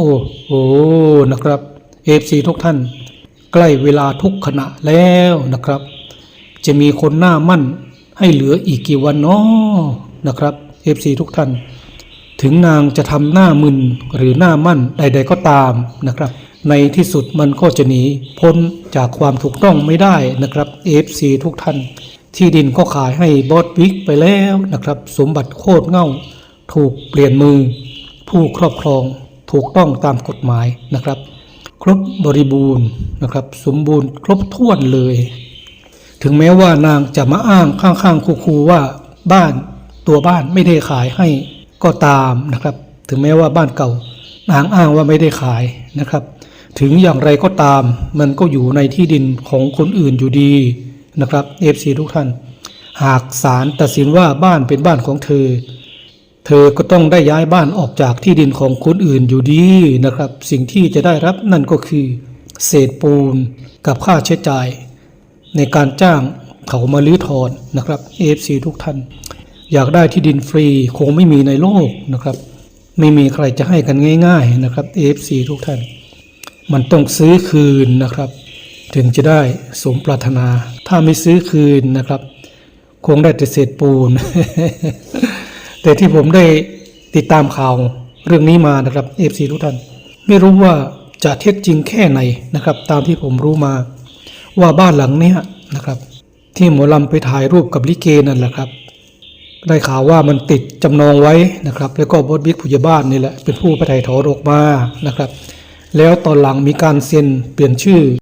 โอ้โหนะครับเอฟซีทุกท่าน ใกล้เวลาทุกขณะแล้วนะครับ จะมีคนหน้ามั่นให้เหลืออีกกี่วันเนาะนะครับเอฟซีทุกท่าน ถึงนางจะทำหน้ามึนหรือหน้ามั่นใด ๆ ก็ตามนะครับ ในที่สุดมันก็จะหนีพ้นจากความถูกต้องไม่ได้นะครับ FC ทุกท่าน ที่ดินก็ขายให้บอสวิกไปแล้วนะครับ สมบัติโคตรเง่า ถูกเปลี่ยนมือ ผู้ครอบครอง ถูกต้องตามกฎหมายนะครับ ครบบริบูรณ์นะครับ สมบูรณ์ครบถ้วนเลย ถึงแม้ว่านางจะมาอ้างข้างๆคูๆว่าบ้านตัวบ้านไม่ได้ขายให้ก็ตามนะครับ ถึงแม้ว่าบ้านเก่านางอ้างว่าไม่ได้ขายนะครับ ถึงอย่างไรก็ตาม มันก็อยู่ในที่ดินของคนอื่นอยู่ดีนะครับ FC ทุกท่าน หากศาลตัดสินว่าบ้านเป็นบ้านของเธอ เธอก็ต้องได้ย้ายบ้านออกจากที่ดินของคนอื่นอยู่ดีนะครับ สิ่งที่จะได้รับนั่นก็คือ เศษปูนกับค่าใช้จ่าย ในการจ้างเขามาลื้อถอนนะครับ AFC ทุกท่าน อยากได้ที่ดินฟรีคงไม่มีในโลกนะครับ ไม่มีใครจะให้กันง่าย ๆนะครับ AFC ทุกท่าน มันต้องซื้อคืนนะครับ ถึงจะได้สมปรารถนา ถ้าไม่ซื้อคืนนะครับ คงได้แต่เศษปูน แต่ที่ผมได้ติดตามข่าวเรื่องนี้มานะครับ FC ทุกท่านไม่รู้ว่าจะเท็จจริงแค่ไหนนะครับ ตามที่ผมรู้มา ว่าบ้านหลังเนี้ยนะครับ ที่หมอลำไปถ่ายรูปกับลิเกนั่นแหละครับ ได้ข่าวว่ามันติดจำนองไว้นะครับ แล้วก็บอสบิ๊กผู้ใหญ่บ้านนี่แหละเป็นผู้ไปถ่ายถอนออกมานะครับ แล้วตอนหลังมีการเซ็นเปลี่ยนชื่อ